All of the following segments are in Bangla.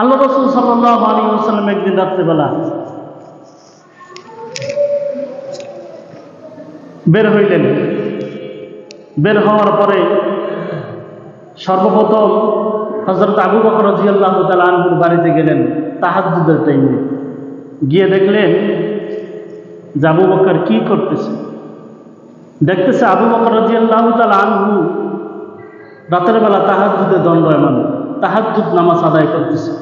আল্লাহ রসুল সাল্লাহ আলী সাল্লাম একদিন রাত্রেবেলা বের হইলেন। বের হওয়ার পরে সর্বপ্রথম হজরত আবু বকর রাজিয়াল্লাহ বাড়িতে গেলেন তাহাজুদের টাইমে গিয়ে দেখলেন যে আবু বকর কি করতেছে। দেখতেছে আবু বকর রাজিয়াল্লাহ তালা আনহু রাতের বেলা তাহাদুদের তাহাজুদে দণ্ডয়মান। তাহাজুদ নামাজ আদায় করতেছে।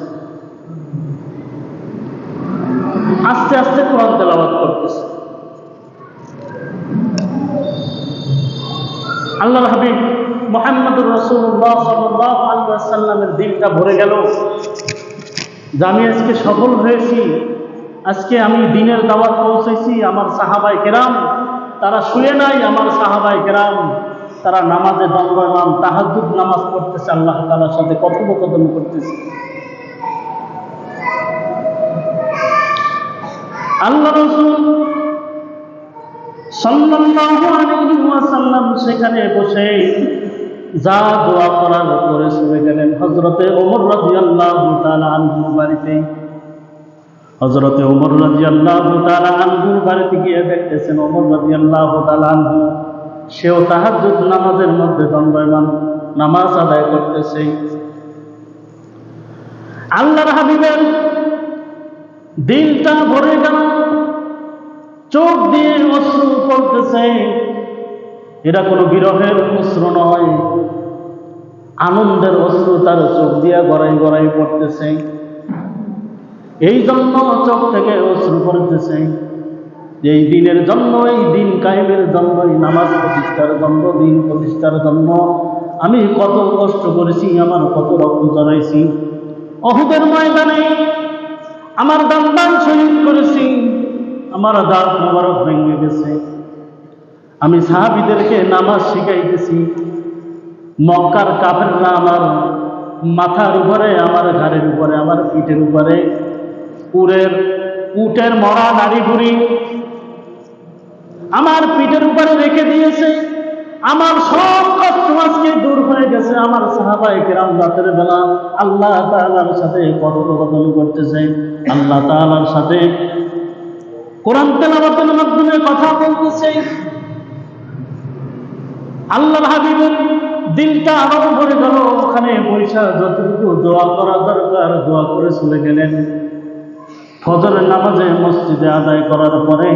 আস্তে আস্তে কোরআন তেলাবাদ করতেছে। আল্লাহর হাবিব মোহাম্মদুর রসুল্লাহ সাল্লাহ সাল্লামের দিনটা ভরে গেল। যে আমি আজকে সফল হয়েছি, আজকে আমি দিনের দাওয়াত পৌঁছেছি আমার সাহাবাই কেরাম। তারা শুয়ে নাই আমার সাহাবাই কেরাম। তারা নামাজে দণ্ডমান তাহাজুদ নামাজ পড়তেছে, আল্লাহ তালার সাথে কথোপকথন করতেছে। আল্লাহ রসুল ওয়াসাল্লাম সেখানে বসে যা দোয়া করার করে শুয়ে গেলেন হজরতে ওমর রাদিয়াল্লাহু তাআলা আনহু বাড়িতে। হজরতে ওমর রাদিয়াল্লাহু তাআলা আনহুর বাড়িতে গিয়ে দেখতেছেন ওমর রাদিয়াল্লাহু তাআলা আনহু। সেও নামাজের মধ্যে দণ্ডায়মান, নামাজ আদায় করতেছে। আল্লাহর হাবিবের দিলটা ভরে গেল। চোখ দিয়ে অশ্রু পড়তেছে। এটা কোনো বিরহের অশ্রু নয়। আনন্দের অশ্রু তার চোখ দিয়ে গড়াই গড়াই পড়তেছে। এই জন্য চোখ থেকে অশ্রু পড়তেছে। এই দিনের জন্য এই দিন কায়েমের জন্য এই নামাজ প্রতিষ্ঠার জন্য, দিন প্রতিষ্ঠার জন্য আমি কত কষ্ট করেছি, আমার কত রক্ত জড়াইছি। অহুদের ময়দানে আমার দান শহীদ করেছি। আমার দাঁত মোবারক ভেঙে গেছে। আমি সাহাবিদেরকে নামাজ শিখাইতেছি। মক্কার কাফেররা আমার মাথার উপরে, আমার ঘাড়ের উপরে, আমার পিঠের উপরে উরের উটের মরা নারী বুড়ি আমার পিঠের উপরে রেখে দিয়েছে। আমার সব কষ্ট আজকে দূর হয়ে গেছে। আমার সাহাবাই কেরাম রাতের বেলা আল্লাহ তাআলার সাথে কথোপকথন করতেছে। আল্লাহ তাআলার সাথে কোরআন তেলাবাতের মাধ্যমে কথা বলতেছে। আল্লাহর হাবিবের দিনটা আরও ভরে গেল। ওখানে পয়সা যতটুকু দোয়া করা দরকার দোয়া করে চলে গেলেন। ফজরের নামাজে মসজিদে আদায় করার পরে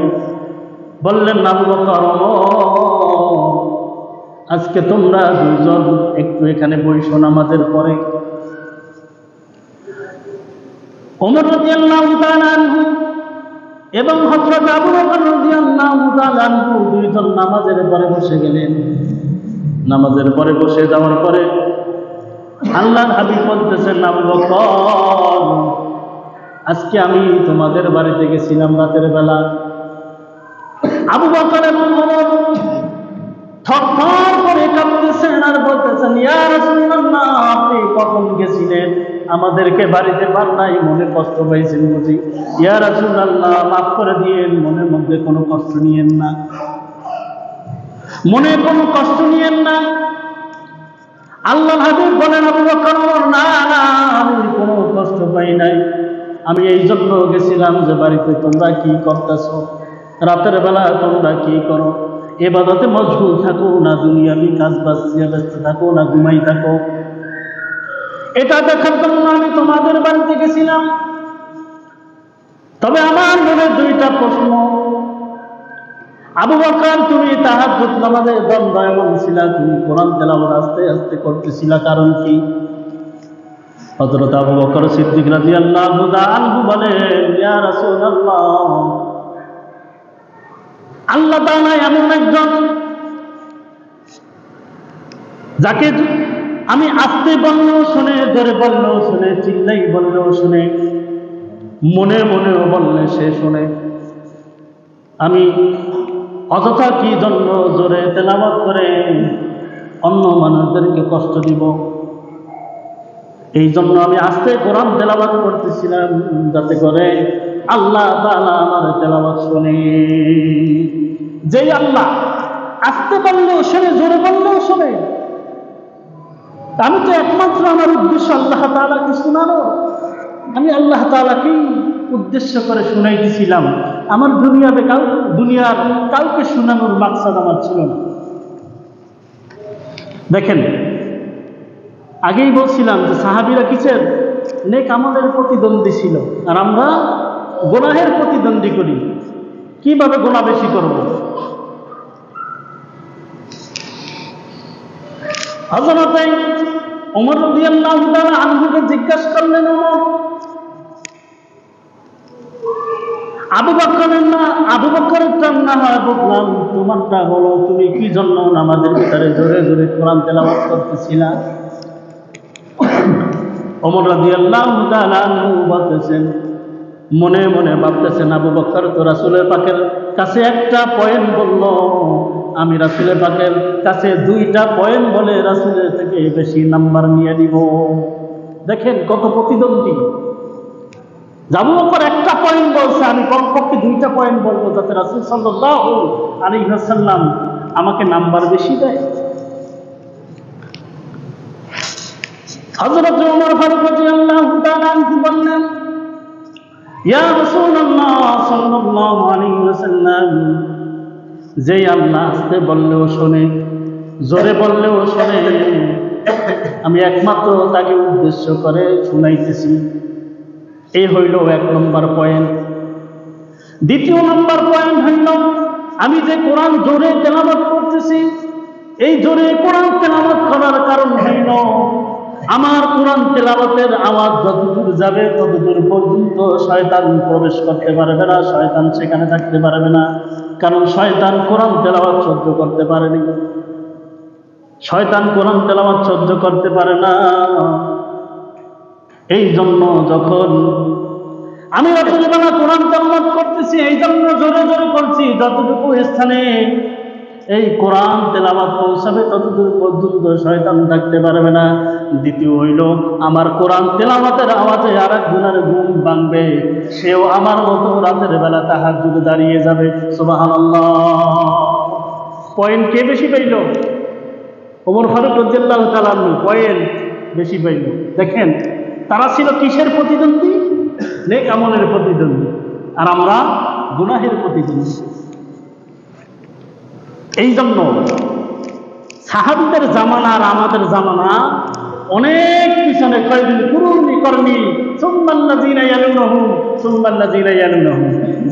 বললেন, আবু বকর আজকে তোমরা দুজন একটু এখানে বইসো নামাজের পরে। এবং হযরত আবু বকর দুইজন নামাজের পরে বসে গেলেন। নামাজের পরে বসে যাওয়ার পরে আল্লাহর হাবিব বলতেছেন বকর, আজকে আমি তোমাদের বাড়িতে গেছিলাম রাতের বেলা। আবু বকর এবং ওমর আর বলতেছেন আপনি কখন গেছিলেন? আমাদেরকে বাড়িতে পার নাই, মনে কষ্ট পাইছেন বুঝি? মাফ করে দিয়েন, মনের মধ্যে কোনো কষ্ট নিয়েন না। মনে কোনো কষ্ট নিয়েন না? আল্লাহ হাবিব বলেন, আবু বকর না, আমি কোনো কষ্ট পাই নাই। আমি এই জন্য গেছিলাম যে বাড়িতে তোমরা কি করতেছো? রাতের বেলা তোমরা কি করো? এবাদতে মজগুল থাকো না দুনিয়াবি কাজ বাঁচিয়ে ব্যস্ত থাকো না ঘুমাই থাকো। এটা দেখার জন্য আমি তোমাদের বাড়িতে গেছিলাম। তবে আমার মনে দুইটা প্রশ্ন। আবু বকর, তুমি তাহাজ্জুদ নামাজে দণ্ডায়মান ছিলা, তুমি কোরআন তেলাওয়াত আস্তে আস্তে করতেছিলা কারণ কি? হযরত আবু বকর সিদ্দিক রাদিয়াল্লাহু তাআলা বলেন, ইয়া আল্লাহ এমন একজন যাকে আমি আস্তে বললেও শুনে জোরে বললেও শুনে, চিল্লাই বললেও শুনে, মনে মনেও বললে সে শুনে। আমি অযথা কি জন্য জোরে তেলাবাত করে অন্য মানুষদেরকে কষ্ট দিব? এই জন্য আমি আস্তে কোরআন তেলাবাত করতেছিলাম যাতে করে আল্লাহ তাআলা আমার তেলাবাত শুনে। যেই আল্লাহ আস্তে বললেও শুনে, জোরে বললেও শুনে। আমি তো একমাত্র আমার উদ্দেশ্য আল্লাহ তাআলাকে শোনানো। আমি আল্লাহ তালাকেই উদ্দেশ্য করে শুনাইতেছিলাম। আমার দুনিয়াতে কাউ, দুনিয়ার কাউকে শোনানোর মাকসাদ আমার ছিল না। দেখেন, আগেই বলছিলাম যে সাহাবিরা কিসের? নেক আমাদের প্রতিদ্বন্দ্বী ছিল। আর আমরা গোনাহের প্রতিদ্বন্দ্বী করি। কীভাবে গোনা বেশি করব? হজরতে ওমর রাদিয়াল্লাহু আনহুকে জিজ্ঞাসা করলেন আবু না, আবু টান না হয় বললাম তোমারটা হলো, তুমি কি জন্য নামাজের ভিতরে জোরে জোরে কোরআন তেলাওয়াত করতেছিলা? ওমর বলতেছেন মনে মনে ভাবতেছেন, আবু বকর, তো রাসুলের পাকের কাছে একটা পয়েন্ট বলল। আমি রাসুলের পাকের কাছে দুইটা পয়েন্ট বলে রাসুলের থেকে বেশি নাম্বার নিয়ে নিব। দেখেন কত প্রতিদ্বন্দ্বী। যাব পর একটা পয়েন্ট বলছে, আমি কমপক্ষে দুইটা পয়েন্ট বলব, যাতে রাসুল সাল্লাহ আলী হাসাল্লাম আমাকে নাম্বার বেশি দেয়। হজরত ওমর ফারুক রাদিয়াল্লাহু তাআলা বললেন যেই আল্লাহ আস্তে বললেও শোনে, জোরে বললেও শোনে, আমি একমাত্র তাকে উদ্দেশ্য করে শুনাইতেছি। এই হইল এক নম্বর পয়েন্ট। দ্বিতীয় নম্বর পয়েন্ট হইল, আমি যে কোরআন জোরে তেলাবাদ করতেছি, এই জোরে কোরআন তেলাবাদ করার কারণ হইল, আমার কোরআন তেলাবাতের আওয়াজ যতদূর যাবে, ততদূর পর্যন্ত শয়তান প্রবেশ করতে পারবে না, শয়তান সেখানে থাকতে পারবে না। কারণ শয়তান কোরআন তেলাবাদ সহ্য করতে পারেনি। শয়তান কোরআন তেলাবাদ সহ্য করতে পারে না। এই জন্য যখন আমি রাত্রিবেলা কোরআন তেলাওয়াত করতেছি, এই জন্য জোরে জোরে করছি, যতটুকু স্থানে এই কোরআন তেলাওয়াত পৌঁছাবে ততদূর পর্যন্ত শয়তান থাকতে পারবে না। দ্বিতীয় হইল, আমার কোরআন তেলাওয়াতের আওয়াজে আর একজনের ঘুম ভাঙবে। সেও আমার মতো রাতের বেলা তাহার যুগে দাঁড়িয়ে যাবে। সুবাহান পয়েন্ট কে বেশি পাইল? ওমর ফারুক রজ্জাল্লাহ তালান্ন পয়েন্ট বেশি পাইল। দেখেন, তারা ছিল কিসের প্রতিদ্বন্দ্বী? নেক আমলের প্রতিদ্বন্দ্বী। আর আমরা গুনাহের প্রতিদ্বন্দ্বী। এই জন্য সাহাবিদের জামানা আর আমাদের জামানা অনেক পিছনে কয়দিন কুরুনি। কর্মী সুম্মাল্লা জিনা ইয়ালুনহু সুম্মাল্লা জিনা ইয়ালুনহু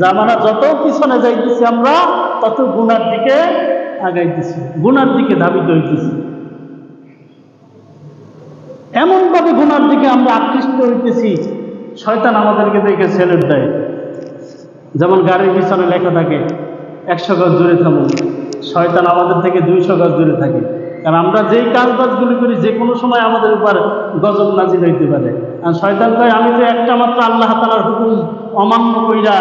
জামানা যত পিছনে যাইতেছি আমরা, তত গুনার দিকে আগাইতেছি, গুনার দিকে ধাবিত হইতেছি। এমনভাবে গুনার দিকে আমরা আকৃষ্ট হইতেছি, শয়তান আমাদেরকে দেখে সেলেট দেয়। যেমন গাড়ির পিছনে লেখা থাকে, একশো গজ দূরে থামুন। শয়তান আমাদের থেকে দুইশো গজ দূরে থাকে। কারণ আমরা যেই কাজ বাজগুলি করি, যে কোনো সময় আমাদের উপর গজব নাজিল হইতে পারে। আর শয়তান কয়, আমি তো একটা মাত্র আল্লাহ তালার হুকুম অমান্য কইরা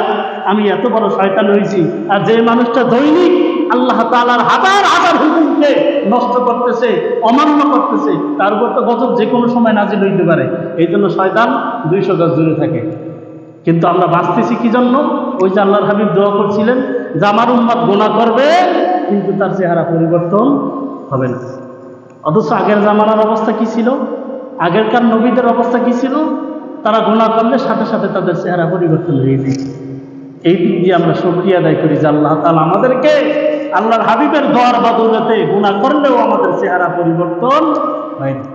আমি এত বড় শয়তান হয়েছি আর যে মানুষটা দৈনিক আল্লাহ তালার হাজার হাজার হুকুমকে নষ্ট করতেছে, অমান্য করতেছে, তার উপর তো গজব যে কোনো সময় নাজিল হইতে পারে। এই জন্য শয়তান দুইশো গজ দূরে থাকে। কিন্তু আমরা বাঁচতেছি কি জন্য? ওই যে আল্লাহর হাবিব দোয়া করছিলেন, যে আমার উম্মাদ গোনা করবে কিন্তু তার চেহারা পরিবর্তন হবে না। অথচ আগের জামানার অবস্থা কি ছিল? আগেরকার নবীদের অবস্থা কি ছিল? তারা গোনা করলে সাথে সাথে তাদের চেহারা পরিবর্তন হয়ে যায়। এই দিক দিয়ে আমরা সক্রিয় আদায় করি যে আল্লাহ তালা আমাদেরকে আল্লাহর হাবিবের দোয়ার বদলতে গুণা করলেও আমাদের চেহারা পরিবর্তন হয় না।